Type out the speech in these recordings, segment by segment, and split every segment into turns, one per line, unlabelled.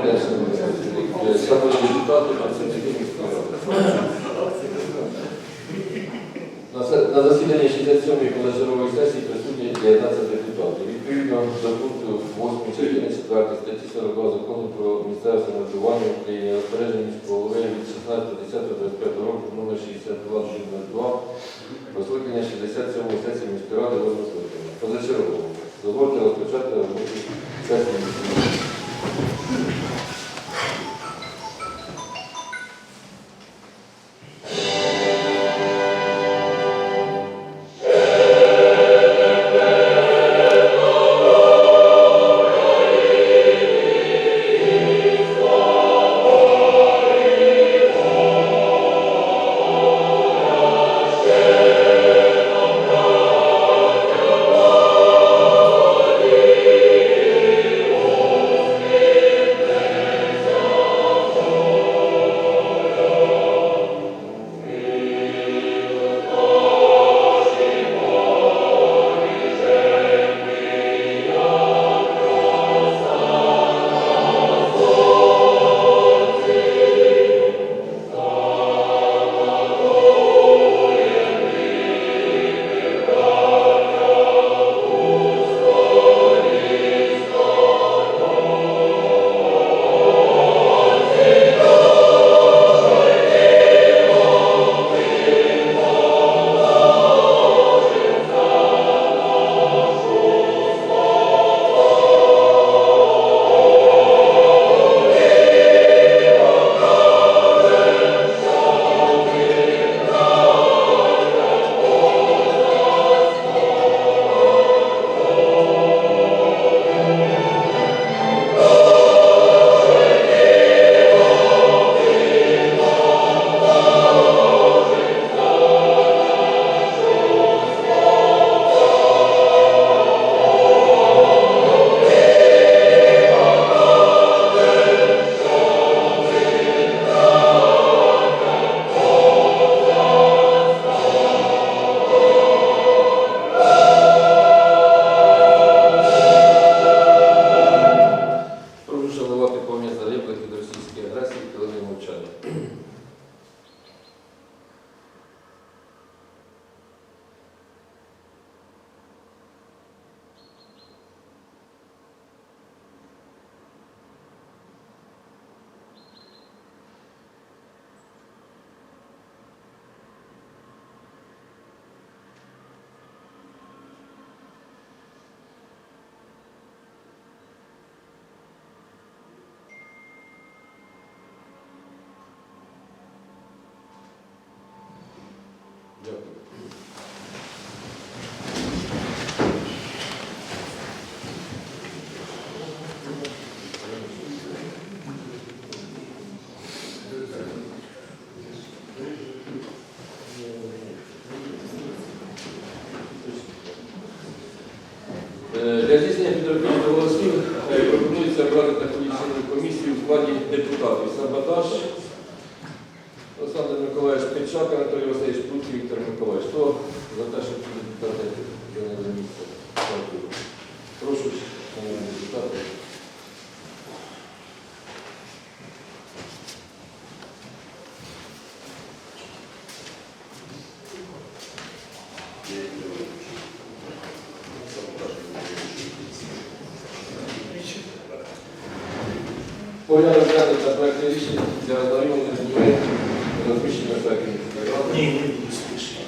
Шановні колеги. Шановні депутати, працівники міської ради. На На засіданні 67-ї позачергової сесії присутні 19 депутатів. Відповідно до пункту 8 частини 4 статті 42 закону про місцеве самоврядування в Україні розпорядження міського голови від 16.10.25 року номер 62 про скликання 67-ї сесії міської ради скликання. Позачергово. Дозвольте розпочати роботу сесії міської. Для Денний рішення для ознайомлення ними розміщення в сайті.
Ні, не буду спішити.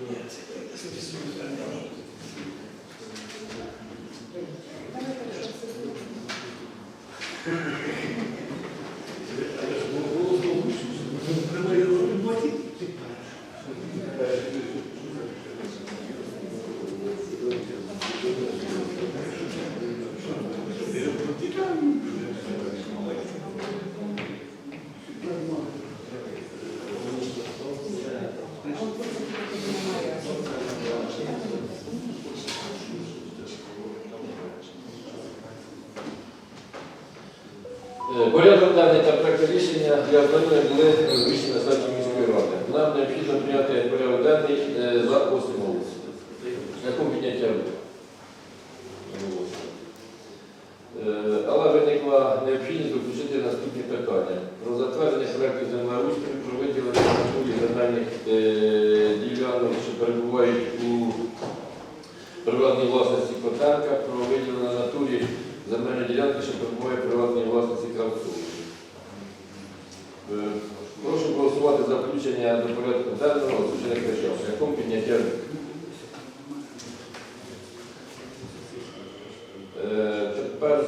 Ні, це так, списують, а ні.
Е, Порядок денний та проект рішення для ознайомлення були розміщені на сайті міської ради. Нам необхідно прийняти порядок денний е, за основу. Шляхом підняття рук. Е, Але виникла необхідність включити наступні питання. Про затвердження проєкту землеустрою, про виділення натурі земельних е, ділянок, що перебувають у приватній власності Котенка, про виділення натурі земельної ділянки, що перебуває в приватній власності Кравцової. Е, Прошу голосувати за включення до порядку денного озвучених речей. Шляхом підняття рук. Е, Тепер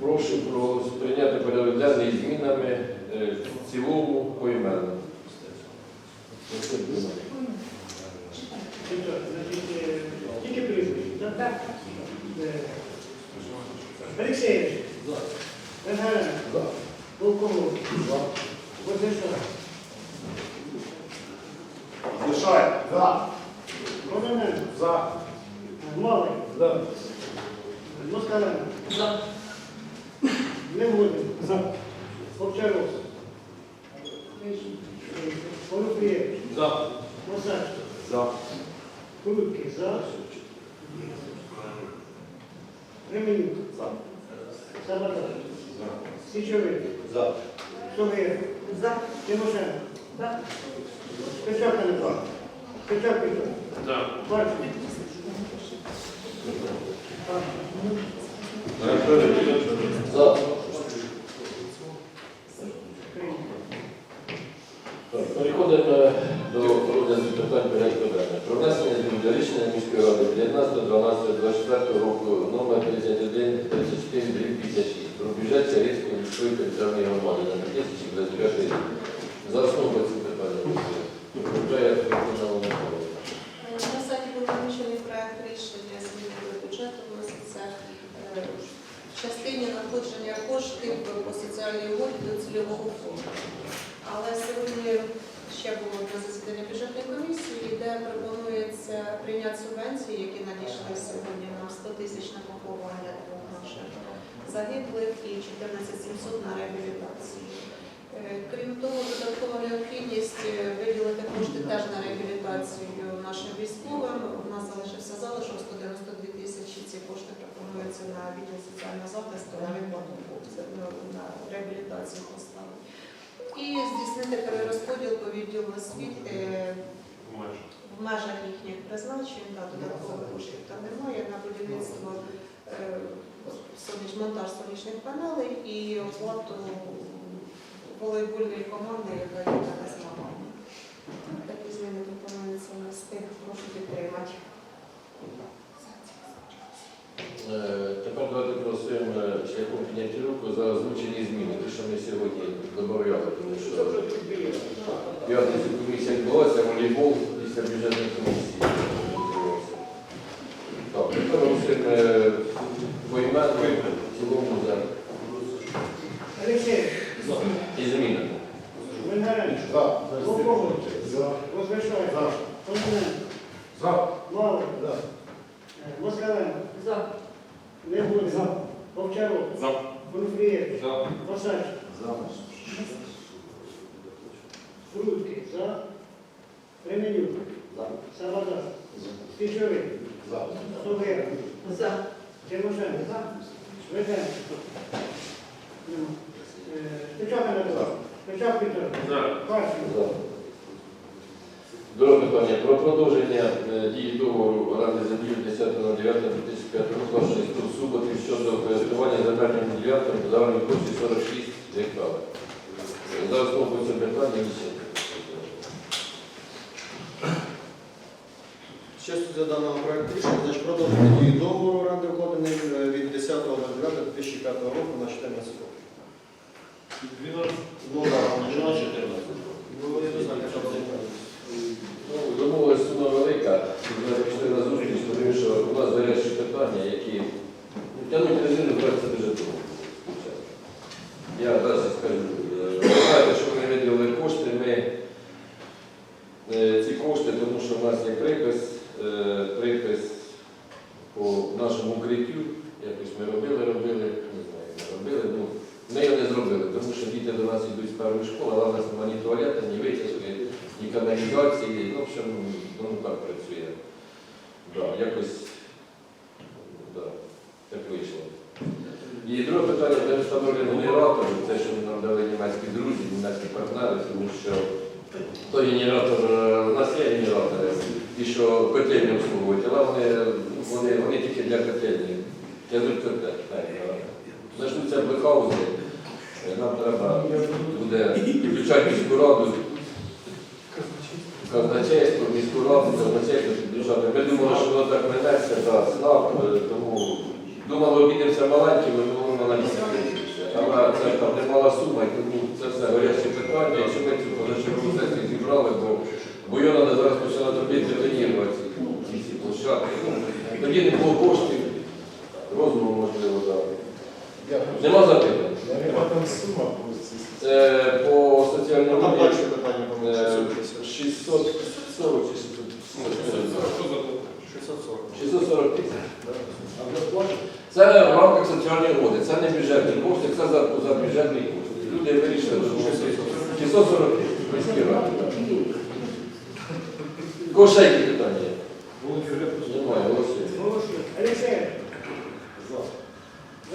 прошу про прийняти порядок денний з змінами е, в цілому поіменно.
Значить, е, тільки прізвище, так? Е, Алексеєвич. Гагарин. Волково. Возишко.
Лишай. За.
Богданенко.
За.
Малий.
За.
Москаленко. Неводин. Овчаров. Полюбієвич.
За.
Мосач.
За.
Кулюбки. За. Ременюк. Сабата. Січовик.
За.
Согир.
За.
Тимошенко.
За.
Печатенко. Печак Петро.
За.
Парченко.
За. Так, Переходимо до розгляду питань порядку денного. Про внесення змін до рішення міської ради 19.12.24 року номер 31 34 56 про бюджет Сярійської міської територіальної громади на 2025 рік. За основу ці питання. Вже виконано
На сайті був розміщений проект рішення зміни до бюджету вноситься е, в частині надходження коштів по соціальній угоді до цільового фонду. Але сьогодні ще було на засідання бюджетної комісії, де пропонується прийняти субвенції, які сьогодні нам 100 тисяч на поховання двох наших загиблих і 14 700 на реабілітацію. Е, Крім того, додаткова необхідність е, виділити кошти теж на реабілітацію нашим військовим. У нас залишився залишок 192 тисячі. Ці кошти пропонуються на відділ соціального захисту на виплату ну, на реабілітацію поставити. І здійснити перерозподіл по відділу освіти в межах їхніх призначень, та додаткових коштів там немає. На будівництво е, монтаж сонячних панелей і оплату волейбольної команди, яка йде на змагання. Такі зміни пропонуються внести, прошу підтримати.
Е, Тепер давайте е, шляхом підняття руку за озвучені зміни, ті, що ми сьогодні додавали, тому що п'ятницю комісія відбулася, волейбол після бюджетної комісії. Добре, тепер голосуємо е, поіменно, в цілому за
Тимошенко, так? Швиденко. Печатка Петро.
Печатка
Петро.
Харченко. Друге питання. Про продовження е, дії договору Ради землі 10.09.2005 року шестого суботів щодо користування земельним ділянками за коштів 46 гектарів. Е, за основу це питання 8.
Ще за даного проєкту рішення, значить продовжити дію договору оренди укладений е, від 10.09.2005 року на 14 років.
12,
14. І друге питання, де встановлені генератор, це, що нам дали німецькі друзі, німецькі партнери, тому що той генератор, е, у нас є генератори, ті, що котельні обслуговують, але вони, вони, вони тільки для котельні. Тягнуть котельні. Почнуться блекаузи, е, нам треба буде підключати міську раду, казначейство, міську раду, казначейство підключати. Ми думали, що воно так минеться, да, СНАП, е, тому думали, обійдемося маленькими, але воно на місці. Але це там немала сума, і тому це все горяче питання. Якщо ми цю позачергову сесію зібрали, бо, бо його треба зараз починати бетонірувати ці всі площадки. Ну, Тоді не було коштів, розуму можливо, так. Нема запитань.
Яка там сума просто?
Це по соціальному
Там
ліфту.
далі питання було.
Е,
650.
640 чи 640?
Що за
640.
640 тисяч.
А ви плачете?
Це в рамках соціальної угоди, це не бюджетні кошти, це за, за бюджетні кошти. Люди вирішили допомогти 640 тисяч міській раді. Кого ще які питання? є?
Вулиця Репушна.
Немає, голосуємо.
Голосуємо. Алексей.
За.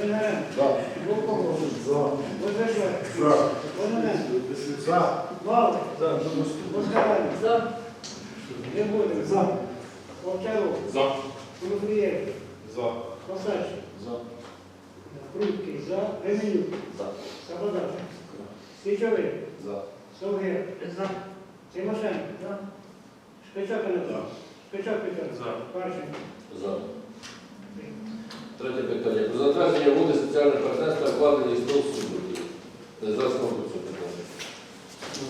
Венгерен.
За.
Волков.
За.
Возвишай.
За.
Кононенко.
За.
Валик.
За.
Москаленко. За. Негодин.
За.
Овчаров.
За.
Кулуфієв.
За.
Косач.
За.
Прудкий. За. Ременюк.
За.
Сабадар. Січовий.
За.
Совгир. За. Тимошенко. За. Шпичак Анатолій.
За.
Шпичак Петро.
За.
Парченко.
За. Третє питання. Про затвердження угоди соціального партнерства вкладені 100 суб'єктів. За основу цього питання.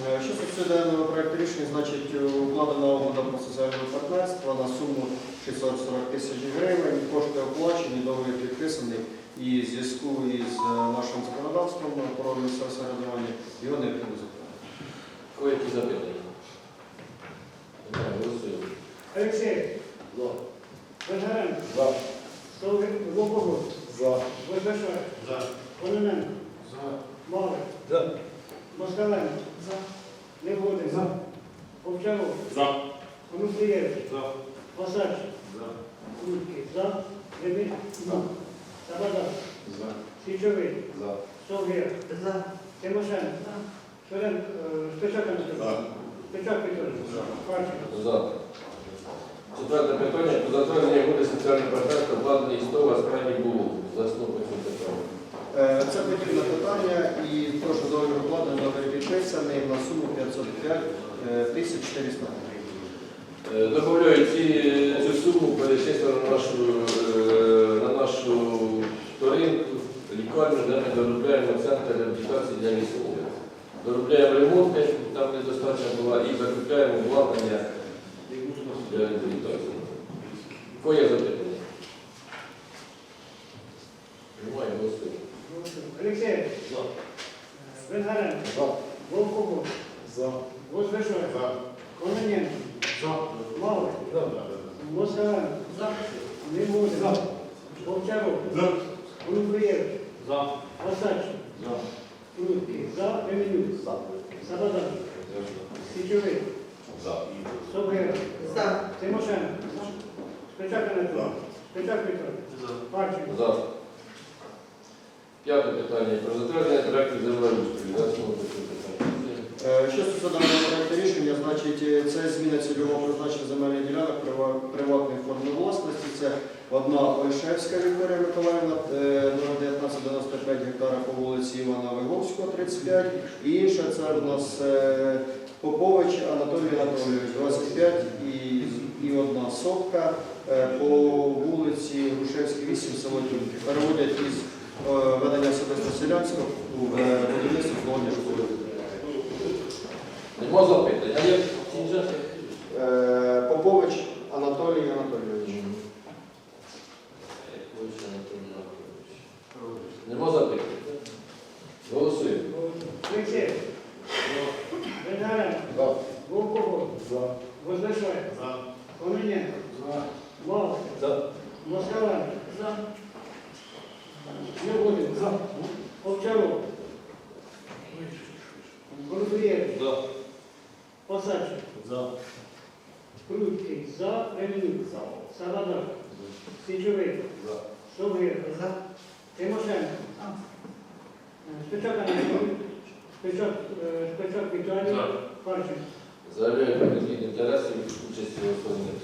Е, Що стосується даного проекту рішення, значить е, укладена угода про соціальне партнерство на суму 640 тисяч гривень. Кошти оплачені, договір підписаний і в зв'язку із е, нашим законодавством про місцеве самоврядування його необхідно затвердити.
Кого які запитання? Немає, голосуємо.
Алексей.
За.
Венгерен.
За.
Волков.
За.
Возвишай.
За.
Кононенко.
За.
Валик.
За.
Москаленко. За. Негодин.
За.
Овчаров.
За.
Онуфрієв.
За.
Косач.
За.
Крутки. За. Ременюк.
За.
Сабадар.
За.
Січовий.
За.
Совгир. За. Тимошенко. Шверен. Шпичак Анатолій.
За.
Шпичак Петро.
За.
Парченко.
За. Четверте питання. Про затвердження угоди соціального партнерства вкладені 100 в крайній було. За питання.
Е, Це подібне питання і теж договір укладений, договір підписаний на суму 505 е, тисяч 400 гривень.
Е, Добавляю цю суму перечислено на нашу, на нашу сторінку, лікарню, де ми доробляємо центр реабілітації для військових. Доробляємо ремонти, там недостатньо була, і закупляємо обладнання для реабілітації. Кого є запитання? Немає.
Венгерен.
За.
Волков.
За.
Возвишай.
За.
Кононенко.
За.
Москаленко. За. Негодин.
За.
Овчаров.
За.
Онуфрієв.
За.
Косач.
За.
Крутки. За. Ременюк.
За.
Сабадар. Січовий.
За.
Тимошенко. Шпичак Анатолій. Петро. Парченко.
За. П'яте питання. Про затвердження проєктів землеустрою. За основу цього питання.
Е, Що стосується даного проекту рішення, значить е, це зміна цільового призначення земельних ділянок прива- приватної форми власності. Це одна Ольшевська Вікторія Миколаївна, е, 1995 гектара по вулиці Івана Виговського, 35. І інша це в нас е, Попович Анатолій Анатолійович, 25 і, і одна сотка е, по вулиці Грушевській, 8, село Тюнки. Переводять із е, ведення особисто селянського в е, будівництво обслуговування школи.
Нема?
Е, Попович Анатолій Анатолійович.
За.
Крутки
за,
Ремнюк
за.
Січовий.
За.
Совгир.
За.
Тимошенко. Спичак Анатолій. Спичак Спичак е, Віталій. За. Парченко.
Заявляю про інтереси і участь у особливих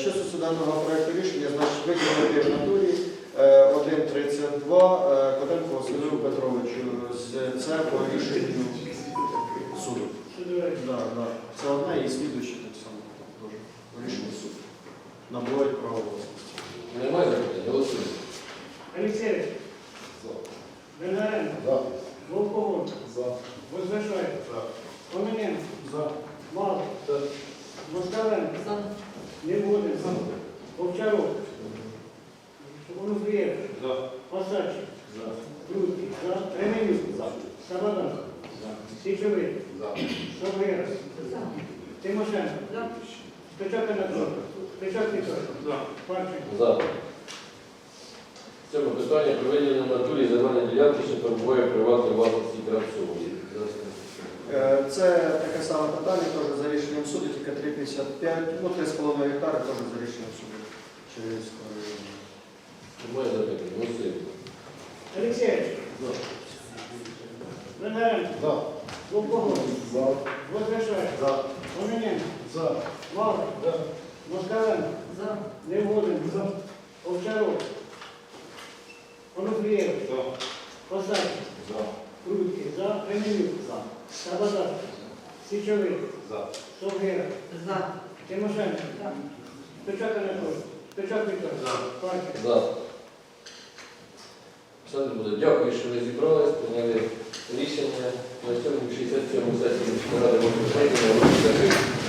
Що
стосується даного проєкту рішення, значить виділити натурі е, 1.32 е, Котенко Василю Петровичу. Це по рішенню суду. Да, да. Це одна і слідуюча так само. Теж. Рішення суду. Набувають право власності.
Немає запитань? Голосуємо.
Алексеєв, Бондаренко,
За.
Вовковод,
За.
Возвишай,
За.
Кононенко,
За.
Мало, Москаленко, Негодин, Овчаров, Онуфриєв,
За.
Осадчий,
За.
Крутий, Ременюк, Сабадан, Січовий,
За.
Шовгир, Тимошенко, Спичак Анатолій, Спичак Віталій, Харченко.
За. В цьому питанні про виділення в натурі земельної ділянки, що перебуває в приватній власності Кравцової.
Е, Це таке саме питання, теж за рішенням суду, тільки 3,55, ну 3,5 гектари теж за рішенням суду. Району.
Немає запитань? Голосуємо.
Алексеєв, Бондаренко,
За.
Вовковод,
За.
Возвишай,
За.
Кононенко,
За.
Мало, Москаленко, Негодин, Овчаров, Онуфриєв,
За.
Осадчий,
За.
Крутий, за, Ременюк, Сабадан, Січовий,
За.
Шовгира, Тимошенко, Спичак Анатолій, Спичак Віталій, Харченко.
За. Олександр буде, дякую, що ви зібрались, прийняли рішення на цьому 67 сесії міської ради. Прийняли,